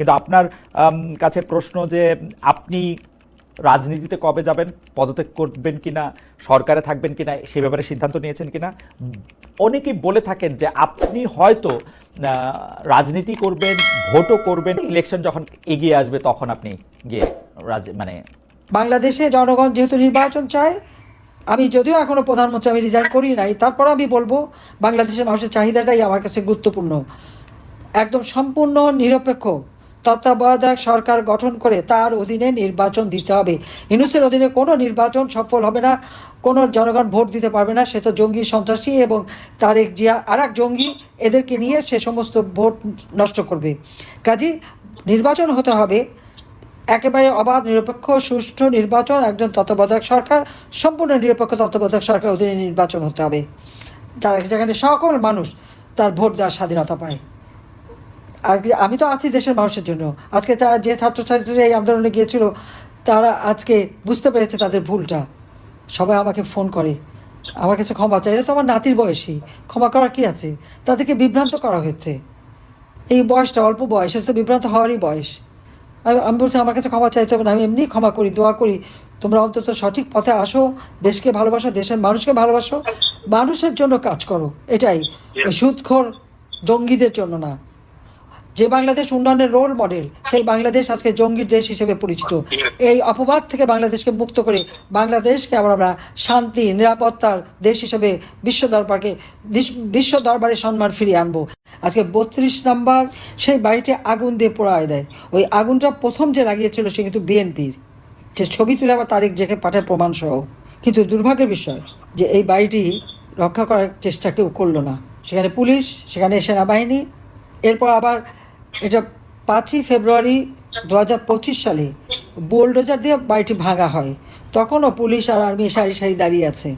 কিন্তু আপনার কাছে প্রশ্ন যে আপনি রাজনীতিতে কবে যাবেন, পদত্যাগ করবেন কিনা, সরকারে থাকবেন কিনা, সে ব্যাপারে সিদ্ধান্ত নিয়েছেন কিনা? অনেকেই বলে থাকেন যে আপনি হয়তো রাজনীতি করবেন, ভোটও করবেন ইলেকশন যখন এগিয়ে আসবে তখন আপনি গিয়ে রাজ মানে বাংলাদেশে জনগণ যেহেতু নির্বাচন চায়, আমি যদিও এখনও প্রধানমন্ত্রী আমি রিজাইন করি নাই, তারপর আমি বলব বাংলাদেশের মানুষের চাহিদাটাই আমার কাছে গুরুত্বপূর্ণ। একদম সম্পূর্ণ নিরপেক্ষ। তত্ত্বাবধায়ক সরকার গঠন করে তার অধীনে নির্বাচন দিতে হবে। ইনুসের অধীনে কোনো নির্বাচন সফল হবে না, কোনো জনগণ ভোট দিতে পারবে না, সে তো জঙ্গি সন্ত্রাসী এবং তারেক জিয়া আর এক জঙ্গি, এদেরকে নিয়ে সে সমস্ত ভোট নষ্ট করবে। কাজে, নির্বাচন হতে হবে। একেবারে অবাধ, নিরপেক্ষ, সুষ্ঠু নির্বাচন, একজন তত্ত্বাবধায়ক সরকার, সম্পূর্ণ নিরপেক্ষ তত্ত্বাবধায়ক সরকার অধীনে নির্বাচন হতে হবে। যা- যেখানে সকল মানুষ তার ভোট দেওয়ার স্বাধীনতা পায়। আর আমি তো আছি দেশের মানুষের জন্য। আজকে তা যে ছাত্রছাত্রীরা এই আন্দোলনে গিয়েছিল তারা আজকে বুঝতে পেরেছে তাদের ভুলটা। সবাই আমাকে ফোন করে। আমার কাছে ক্ষমা চাই এটা তো আমার নাতির বয়সী। ক্ষমা করার কি আছে? তাদেরকে বিভ্রান্ত করা হয়েছে। এই বয়সটা অল্প বয়স এটা তো বিভ্রান্ত হওয়ারই বয়স। আমি বলছি আমার কাছে ক্ষমা চাইতে হবে না। আমি এমনি ক্ষমা করি দোয়া করি। তোমরা অন্তত সঠিক পথে আসো। দেশকে ভালোবাসো দেশের মানুষকে ভালোবাসো। মানুষের জন্য কাজ করো। এটাই। ওই সুদখোর জঙ্গিদের জন্য না। যে বাংলাদেশ উন্নয়নের রোল মডেল সেই বাংলাদেশ আজকে জঙ্গির দেশ হিসেবে পরিচিত। এই অপবাদ থেকে বাংলাদেশকে মুক্ত করে বাংলাদেশকে আবার আমরা শান্তি, নিরাপত্তার দেশ হিসেবে বিশ্ব দরবারকে, বিশ- বিশ্ব দরবারে সম্মান ফিরিয়ে আনব। আজকে বত্রিশ নাম্বার, সেই বাড়িটি আগুন দিয়ে পোড়ায় দেয়। ওই আগুনটা প্রথম যে লাগিয়েছিল সে কিন্তু বিএনপির। যে ছবি তুলে আবার তারিখ জেকে পাঠায় প্রমাণ সহ কিন্তু দুর্ভাগ্যের বিষয় যে এই বাড়িটি রক্ষা করার চেষ্টা কেউ করল না। সেখানে পুলিশ, সেখানে সেনাবাহিনী, এরপর আবার এটা পাঁচই ফেব্রুয়ারি দু হাজার পঁচিশ সালে বোলডোজার দিয়ে বাড়িটি ভাঙা হয়। তখনও পুলিশ আর আর্মি সারি সারি দাঁড়িয়ে আছে।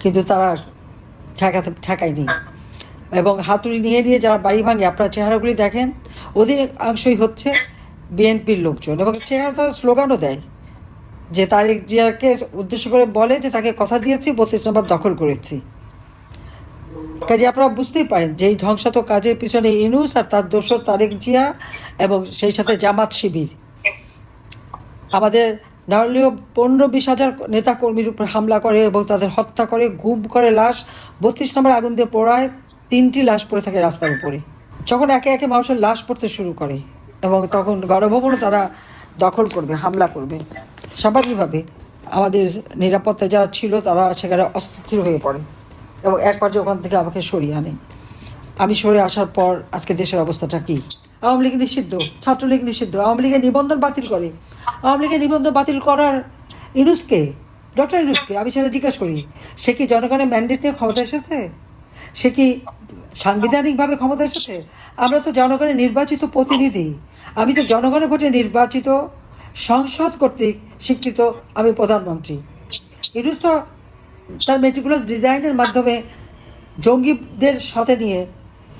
কিন্তু তারা ঠেকাতে, ঠেকায়নি। এবং হাতুড়ি নিয়ে নিয়ে যারা বাড়ি ভাঙে, আপনার চেহারাগুলি দেখেন অধিকাংশই হচ্ছে বিএনপির লোকজন। এবং চেহারা তারা স্লোগানও দেয় যে তারেক জিয়াকে উদ্দেশ্য করে বলে যে তাকে কথা দিয়েছি, বত্রিশ নম্বর দখল করেছি। কাজে আপনারা বুঝতেই পারেন যে এই ধ্বংসাত্মক কাজের পিছনে ইনুস আর তার দোসর তারেক জিয়া এবং সেই সাথে জামাত শিবির। আমাদের না হলেও পনেরো বিশ হাজার নেতা কর্মীর উপর হামলা করে এবং তাদের হত্যা করে, গুম করে, লাশ বত্রিশ নম্বর আগুন দিয়ে পোড়ায়, তিনটি লাশ পড়ে থাকে রাস্তার উপরে। যখন একে একে মানুষের লাশ পড়তে শুরু করে এবং তখন গণভবনও তারা দখল করবে, হামলা করবে। স্বাভাবিকভাবে আমাদের নিরাপত্তা যারা ছিল তারা সেখানে অস্থির হয়ে পড়ে। এবং এক পর্যায়ে ওখান থেকে আমাকে সরিয়ে আনে আমি সরে আসার পর আজকে দেশের অবস্থাটা কি? আওয়ামী লীগ নিষিদ্ধ, ছাত্রলীগ নিষিদ্ধ, আওয়ামী লীগের নিবন্ধন বাতিল করে। আওয়ামী লীগের নিবন্ধন বাতিল করার ইনুসকে ডক্টর ইনুসকে আমি সেটা জিজ্ঞেস করি, সে কি জনগণের ম্যান্ডেট নিয়ে ক্ষমতা এসেছে? সে কি সাংবিধানিকভাবে ক্ষমতা এসেছে? আমরা তো জনগণের নির্বাচিত প্রতিনিধি। আমি তো জনগণের ভোটে নির্বাচিত সংসদ কর্তৃক স্বীকৃত আমি প্রধানমন্ত্রী। ইনুস তো তার মেটিকুলাস ডিজাইনের মাধ্যমে জঙ্গিদের সাথে নিয়ে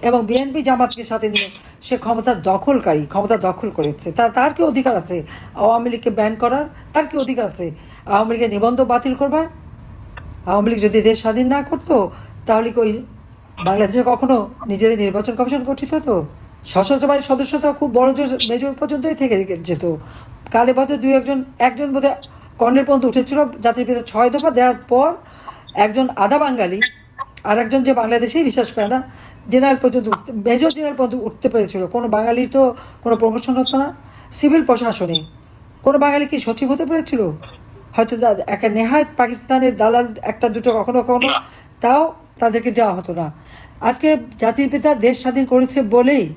এবং বিএনপি জামাতকে সাথে নিয়ে সে ক্ষমতা দখলকারী, ক্ষমতা দখল করেছে। তার তার কি অধিকার আছে? আওয়ামী লীগকে ব্যান করার? তার কি অধিকার আছে? আওয়ামী লীগের নিবন্ধ বাতিল করবার? আওয়ামী লীগ যদি দেশ স্বাধীন না করতো, তাহলে কি ওই বাংলাদেশে কখনো নিজেদের নির্বাচন কমিশন গঠিত হতো? সশস্ত্র বাহিনীর সদস্য তো খুব বড় জোর, মেজর পর্যন্তই থেকে যেত। কালে বাদে দুই একজন একজন বোধহয় কর্নেল পর্যন্ত উঠেছিল। জাতির পিতা ছয় দফা দেওয়ার পর একজন আধা বাঙালি আর একজন যে বাংলাদেশেই বিশ্বাস করে না, জেনারেল পর্যন্ত উঠতে, মেজর জেনারেল পর্যন্ত উঠতে পেরেছিল। কোনো বাঙালির তো কোনো প্রমোশন হতো না, সিভিল প্রশাসনে। কোনো বাঙালি কি সচিব হতে পেরেছিল? হয়তো একটা নেহায়ত পাকিস্তানের দালাল একটা দুটো কখনো কখনো, তাও তাদেরকে দেওয়া হতো না। আজকে জাতির পিতা দেশ স্বাধীন করেছে বলেই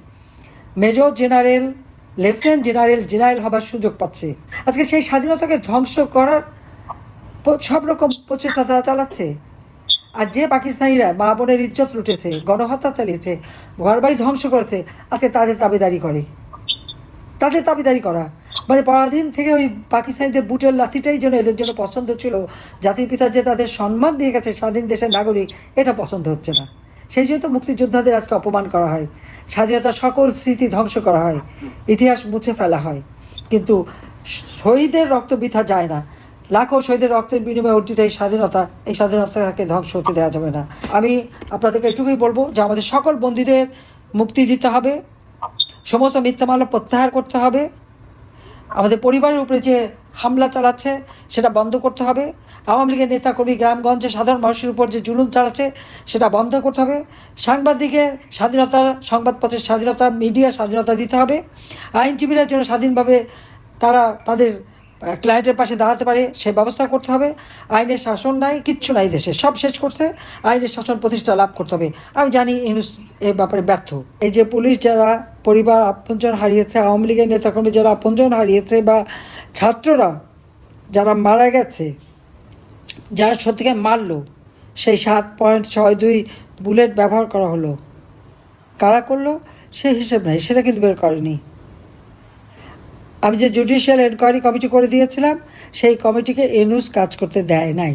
major general, lieutenant general general হবার সুযোগ পাচ্ছে। আজকে সেই স্বাধীনতাকে ধ্বংস করার সব রকম প্রচেষ্টা তারা চালাচ্ছে। আর যে পাকিস্তানিরা মা বোনের ইজ্জত লুটেছে, গণহত্যা চালিয়েছে, ঘরবাড়ি ধ্বংস করেছে, আজকে তাদের দাবিদারি করে। তাদের দাবিদারি করা। মানে পরাধীন থেকে ওই পাকিস্তানিদের বুটের লাথিটাই যেন এদের জন্য পছন্দ ছিল, জাতির পিতা যে তাদের সম্মান দিয়ে গেছে স্বাধীন দেশের নাগরিক, এটা পছন্দ হচ্ছে না। সেই জন্য তো মুক্তিযোদ্ধাদের আজকে অপমান করা হয়। স্বাধীনতার সকল স্মৃতি ধ্বংস করা হয়। ইতিহাস মুছে ফেলা হয়। কিন্তু শহীদের রক্ত বৃথা যায় না। লাখো শহীদের রক্তের বিনিময়ে অর্জিত এই স্বাধীনতা, এই স্বাধীনতাকে ধ্বংস হতে দেওয়া যাবে না। আমি আপনাদেরকে এটুকুই বলব যে আমাদের সকল বন্দীদের মুক্তি দিতে হবে, সমস্ত মিথ্যা মামলা প্রত্যাহার করতে হবে, আমাদের পরিবারের উপরে যে হামলা চালাচ্ছে সেটা বন্ধ করতে হবে, আওয়ামী লীগের নেতাকর্মী গ্রামগঞ্জে সাধারণ মানুষের উপর যে জুলুম চালাচ্ছে সেটা বন্ধ করতে হবে, সাংবাদিকের স্বাধীনতা সংবাদপত্রের স্বাধীনতা, মিডিয়ার স্বাধীনতা দিতে হবে, আইনজীবীরা যেন স্বাধীনভাবে তারা তাদের ক্লায়েন্টের পাশে দাঁড়াতে পারে, সে ব্যবস্থা করতে হবে। আইনের শাসন নাই, কিচ্ছু নাই দেশে, সব শেষ করছে। আইনের শাসন প্রতিষ্ঠা লাভ করতে হবে। আমি জানি ইউনুস এ ব্যাপারে ব্যর্থ। এই যে পুলিশ যারা পরিবার আপনজন হারিয়েছে, আওয়ামী লীগের নেতাকর্মী যারা আপনজন হারিয়েছে বা ছাত্ররা যারা মারা গেছে, যারা সত্যিকে মারলো, সেই সাত পয়েন্ট ছয় দুই বুলেট ব্যবহার করা হলো। কারা করল? সে হিসেব নাই, সেটা কিন্তু বের করেনি। আমি যে জুডিশিয়াল এনকোয়ারি কমিটি করে দিয়েছিলাম, সেই কমিটিকে এনুস কাজ করতে দেয় নাই।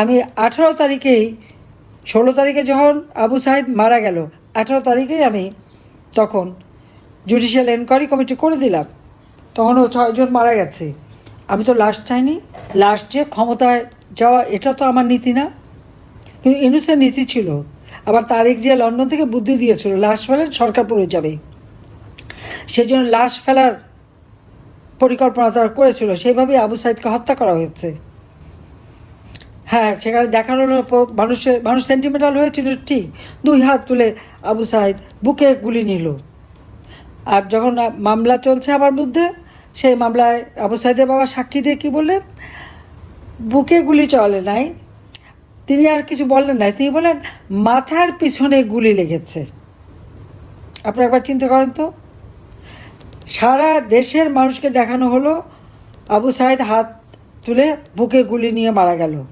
আমি আঠারো তারিখেই, ষোলো তারিখে যখন আবু সাহিদ মারা গেল, আঠারো তারিখেই আমি তখন জুডিশিয়াল এনকোয়ারি কমিটি করে দিলাম। তখনও ছয়জন মারা গেছে। আমি তো লাস্ট চাইনি। লাস্ট যে ক্ষমতায় যাওয়া, এটা তো আমার নীতি না। কিন্তু ইনুসের নীতি ছিল। আবার তারিখ যে লন্ডন থেকে বুদ্ধি দিয়েছিল, লাশ ফেলেন সরকার পড়ে যাবে। সেই জন্য লাশ ফেলার পরিকল্পনা তারা করেছিল, সেইভাবেই আবু সাইদকে হত্যা করা হয়েছে। হ্যাঁ সেখানে দেখানো মানুষের, মানুষ সেন্টিমেন্টাল হয়েছিল, ঠিক। দুই হাত তুলে আবু সাইদ বুকে গুলি নিল। আর যখন মামলা চলছে আমার বিরুদ্ধে সেই মামলায় আবু সাইদের বাবা সাক্ষী দিয়ে কী বললেন? বুকে গুলি চলে নাই। তিনি আর কিছু বললেন না তিনি বলেন মাথার পিছনে গুলি লেগেছে। আপনি একবার চিন্তা করেন তো। সারা দেশের মানুষকে দেখানো হলো, আবু সাইদ হাত তুলে বুকে গুলি নিয়ে মারা গেল।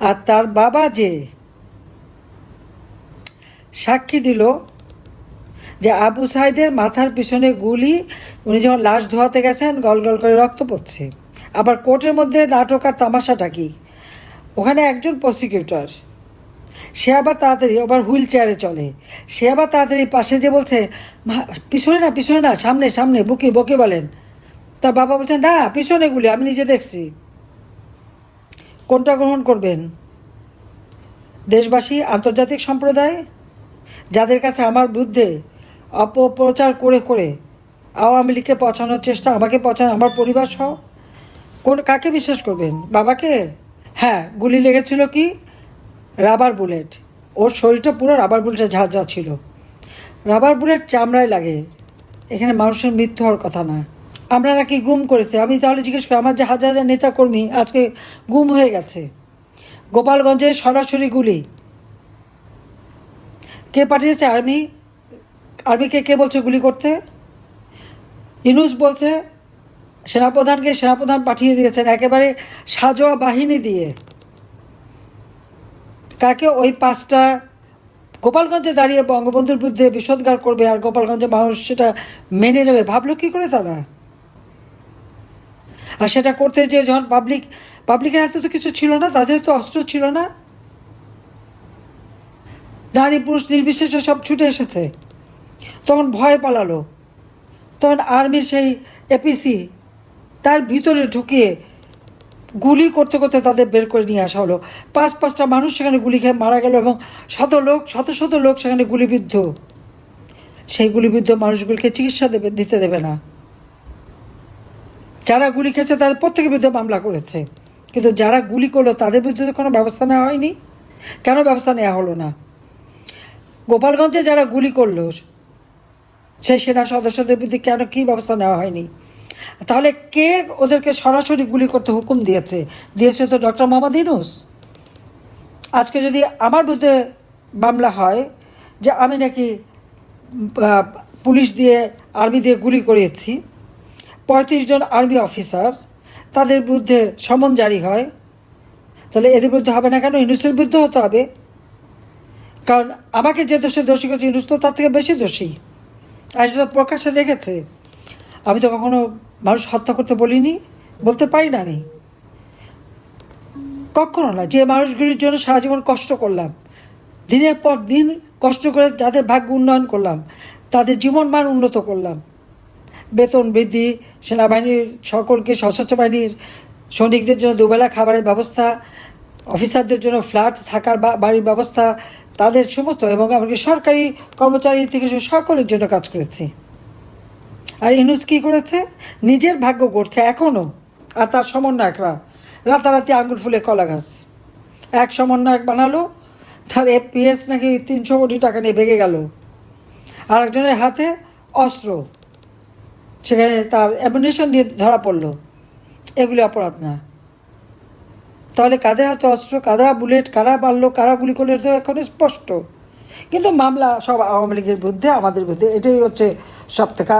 আর তার বাবা যে সাক্ষী দিল যে আবু সাইদের মাথার পিছনে গুলি, উনি যখন লাশ ধোয়াতে গেছেন, গল গল করে রক্ত পড়ছে। আবার কোর্টের মধ্যে নাটক আর তামাশাটা কি? ওখানে একজন প্রসিকিউটর সে আবার তাড়াতাড়ি আবার হুইল চেয়ারে চলে। সে আবার তাড়াতাড়ি পাশে যে বলছে পিছনে না পিছনে না, সামনে সামনে, বুকে, বকে বলেন। তার বাবা বলছেন না, পিছনে গুলি, আমি নিজে দেখছি। কোনটা গ্রহণ করবেন? দেশবাসী, আন্তর্জাতিক সম্প্রদায়? যাদের কাছে আমার বিরুদ্ধে অপপ্রচার করে করে আওয়ামী লীগকে পচানোর চেষ্টা, আমাকে পচানো, আমার পরিবার সহ? কোন, কাকে বিশ্বাস করবেন? বাবাকে? হ্যাঁ গুলি লেগেছিল কি? রাবার বুলেট ওর শরীরটা পুরো রাবার বুলেটে ঝাঁ ঝাঁ ছিল। রাবার বুলেট চামড়ায় লাগে। এখানে মানুষের মৃত্যু হওয়ার কথা না। আমরা নাকি গুম করেছে। আমি তাহলে জিজ্ঞেস করি, আমার যে হাজার হাজার নেতাকর্মী আজকে গুম হয়ে গেছে। গোপালগঞ্জে সরাসরি গুলি। কে পাঠিয়েছে আর্মি আর্মিকে কে বলছে গুলি করতে? ইনুস বলছে, সেনাপ্রধানকে সেনাপ্রধান পাঠিয়ে দিয়েছেন একেবারে সাজোয়া বাহিনী দিয়ে। কাকে ওই পাঁচটা গোপালগঞ্জে দাঁড়িয়ে বঙ্গবন্ধুর বিরুদ্ধে বিষোদ্গার করবে আর গোপালগঞ্জে মানুষ সেটা মেনে নেবে? ভাবলো কী করে তারা? আর সেটা করতে যে যখন পাবলিক পাবলিকের হাতে তো কিছু ছিল না, তাদের তো অস্ত্র ছিল না। নারী পুরুষ নির্বিশেষে সব ছুটে এসেছে। তখন ভয় পালালো। তখন আর্মির সেই এপিসি তার ভিতরে ঢুকিয়ে গুলি করতে করতে তাদের বের করে নিয়ে আসা হলো। পাঁচ পাঁচটা মানুষ সেখানে গুলি খেয়ে মারা গেল এবং শত লোক, শত শত লোক সেখানে গুলিবিদ্ধ। সেই গুলিবিদ্ধ মানুষগুলিকে চিকিৎসা দেবে, দিতে দেবে না। যারা গুলি খেয়েছে তাদের প্রত্যেকের বিরুদ্ধে মামলা করেছে। কিন্তু যারা গুলি করল তাদের বিরুদ্ধে কোনো ব্যবস্থা নেওয়া হয়নি। কেন ব্যবস্থা নেওয়া হলো না? গোপালগঞ্জে যারা গুলি করল, সেই সেনা সদস্যদের বিরুদ্ধে কেন কী ব্যবস্থা নেওয়া হয়নি? তাহলে কে ওদেরকে সরাসরি গুলি করতে হুকুম দিয়েছে? দিয়েছে তো ডক্টর মোহাম্মদ ইনুস আজকে যদি আমার বিরুদ্ধে মামলা হয় যে আমি নাকি পুলিশ দিয়ে, আর্মি দিয়ে গুলি করিয়েছি পঁয়ত্রিশ জন আর্মি অফিসার, তাদের বিরুদ্ধে সমন জারি হয়, তাহলে এদের বিরুদ্ধে হবে না কেন? ইনুসের বিরুদ্ধে হতে হবে। কারণ আমাকে যে দোষে দোষী করেছে ইনুস তো তার থেকে বেশি দোষী। আর তো প্রকাশ্যে দেখেছে। আমি তো কখনো মানুষ হত্যা করতে বলিনি? বলতে পারি না আমি। কখনো না, যে মানুষগুলির জন্য সারা জীবন কষ্ট করলাম, দিনের পর দিন কষ্ট করে যাদের ভাগ্য উন্নয়ন করলাম, তাদের জীবন মান উন্নত করলাম। বেতন বৃদ্ধি, সেনাবাহিনীর সকলকে সশস্ত্র বাহিনীর সৈনিকদের জন্য দুবেলা খাবারের ব্যবস্থা, অফিসারদের জন্য ফ্ল্যাট, থাকার বা বাড়ির ব্যবস্থা, তাদের সমস্ত এবং এমনকি সরকারি কর্মচারী থেকে সকলের জন্য কাজ করেছি। আর ইনুস কী করেছে? নিজের ভাগ্য করছে এখনও আর তার সমন্বয়করা, রাতারাতি আঙ্গুর ফুলে কলা গাছ। এক সমন্বয়ক বানালো, তার এফপিএস নাকি তিনশো কোটি টাকা নিয়ে ভেঙে গেল। আর একজনের হাতে অস্ত্র, সেখানে তার অ্যামিনেশন দিয়ে ধরা পড়ল। এগুলি অপরাধ না। তাহলে কাদের হাতে অস্ত্র, কারা বুলেট, কারা মারলো, কারা গুলি করল তো এখন স্পষ্ট। কিন্তু মামলা সব আওয়ামী লীগের বিরুদ্ধে, আমাদের বিরুদ্ধে, এটাই হচ্ছে সব থেকে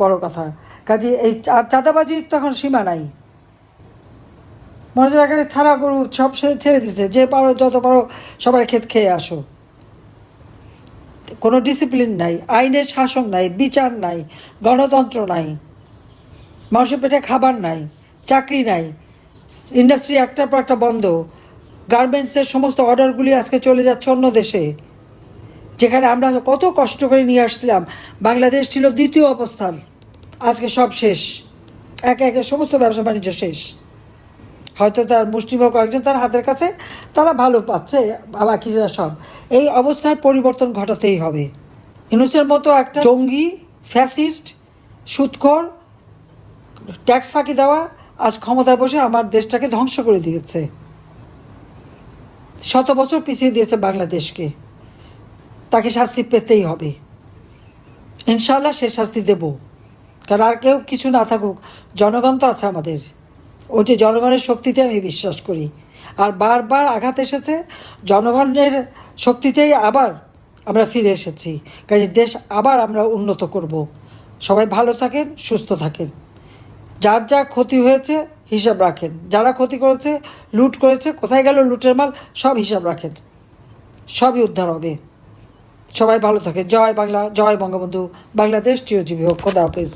বড় কথা। কাজে এই চাঁদাবাজির তখন সীমা নাই। মনে আকারে ছাড়া গরু সব ছেড়ে দিছে, যে পারো, যত পারো সবাই ক্ষেত খেয়ে আসো। কোনো ডিসিপ্লিন নাই, আইনের শাসন নাই, বিচার নাই, গণতন্ত্র নাই, মানুষের পেটে খাবার নাই, চাকরি নাই ইন্ডাস্ট্রি একটার পর একটা বন্ধ গার্মেন্টসের সমস্ত অর্ডারগুলি আজকে চলে যাচ্ছে অন্য দেশে। যেখানে আমরা কত কষ্ট করে নিয়ে আসছিলাম, বাংলাদেশ ছিল দ্বিতীয় অবস্থান। আজকে সব শেষ। একে একে সমস্ত ব্যবসা বাণিজ্য শেষ। হয়তো তার মুষ্টিমেয় কয়েকজন তার হাতের কাছে, তারা ভালো পাচ্ছে বাকিরা সব। এই অবস্থার পরিবর্তন ঘটাতেই হবে। ইউনুসের মতো একটা জঙ্গি, ফ্যাসিস্ট, সুৎখর, ট্যাক্স ফাঁকি দেওয়া আজ ক্ষমতায় বসে আমার দেশটাকে ধ্বংস করে দিয়েছে। শত বছর পিছিয়ে দিয়েছে বাংলাদেশকে। তাকে শাস্তি পেতেই হবে। ইনশাল্লাহ সে শাস্তি দেব। কারণ আর কেউ কিছু না থাকুক, জনগণ তো আছে আমাদের। ওই যে জনগণের শক্তিতে আমি বিশ্বাস করি। আর বারবার আঘাত এসেছে, জনগণের শক্তিতেই আবার আমরা ফিরে এসেছি। কাজে দেশ আবার আমরা উন্নত করব। সবাই ভালো থাকেন, সুস্থ থাকেন। যার যা ক্ষতি হয়েছে, হিসাব রাখেন। যারা ক্ষতি করেছে, লুট করেছে, কোথায় গেল লুটের মাল, সব হিসাব রাখেন। সবই উদ্ধার হবে। সবাই ভালো থাকে। জয় বাংলা জয় বঙ্গবন্ধু। বাংলাদেশ চিরজীবী হোক। খোদা হাফেজ।